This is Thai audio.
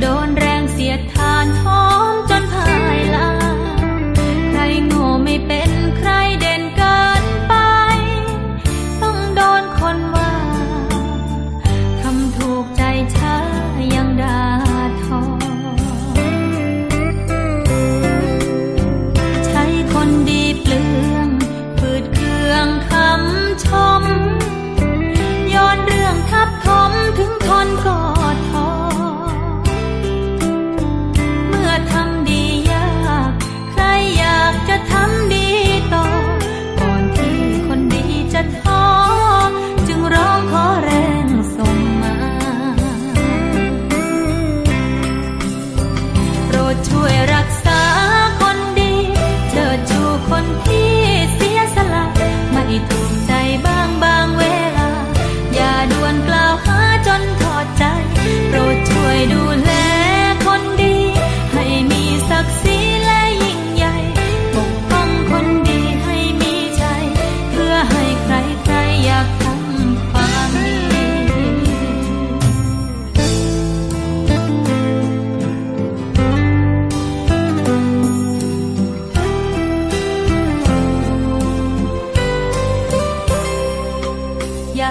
โดนแรงเสียดทานหอมจนผ่า